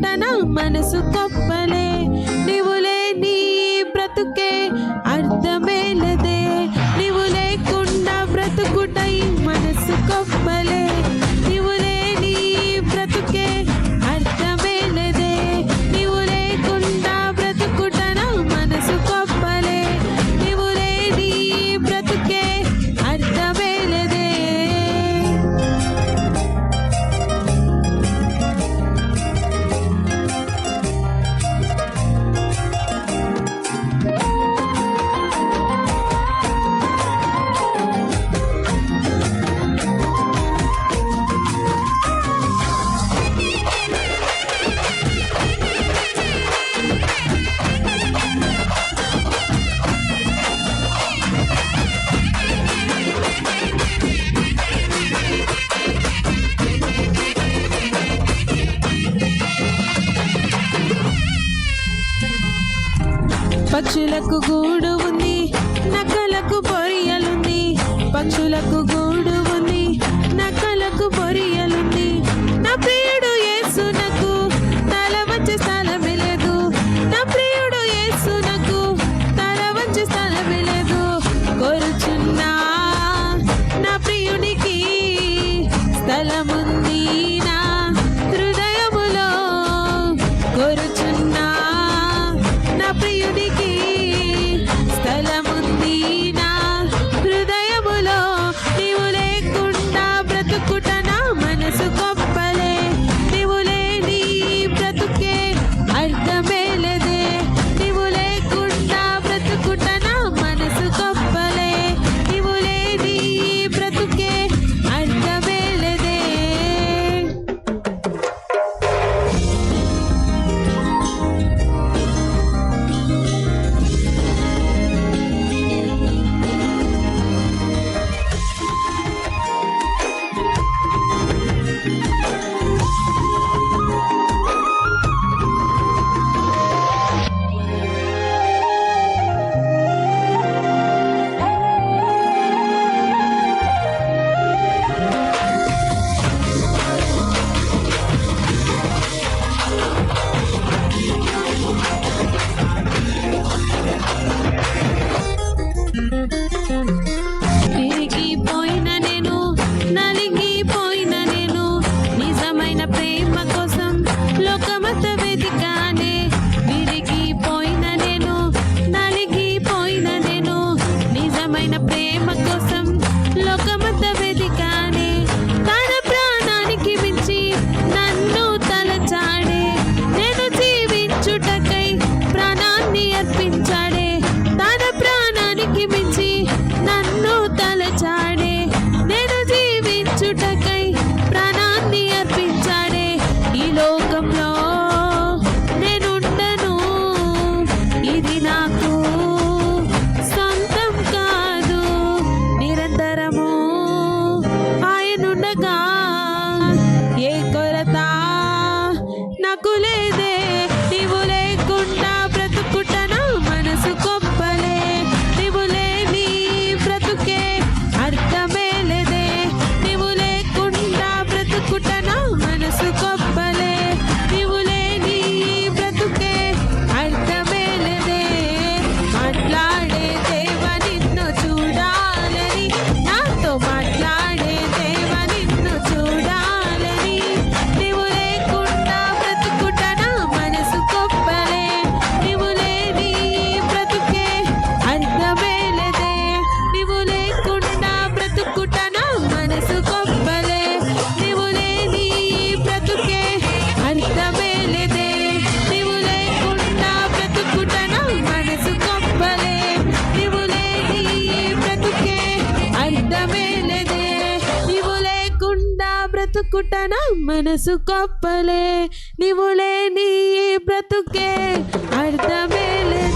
చోటన మనసు కప్ప పక్షులకు గూడు ఉంది నక్కలకు పొరియలుంది పక్షులకు గూడు দিনা వెతుకుటన మనసు కొప్పలే. నీవు లేని బ్రతుకే. అర్థమే లే.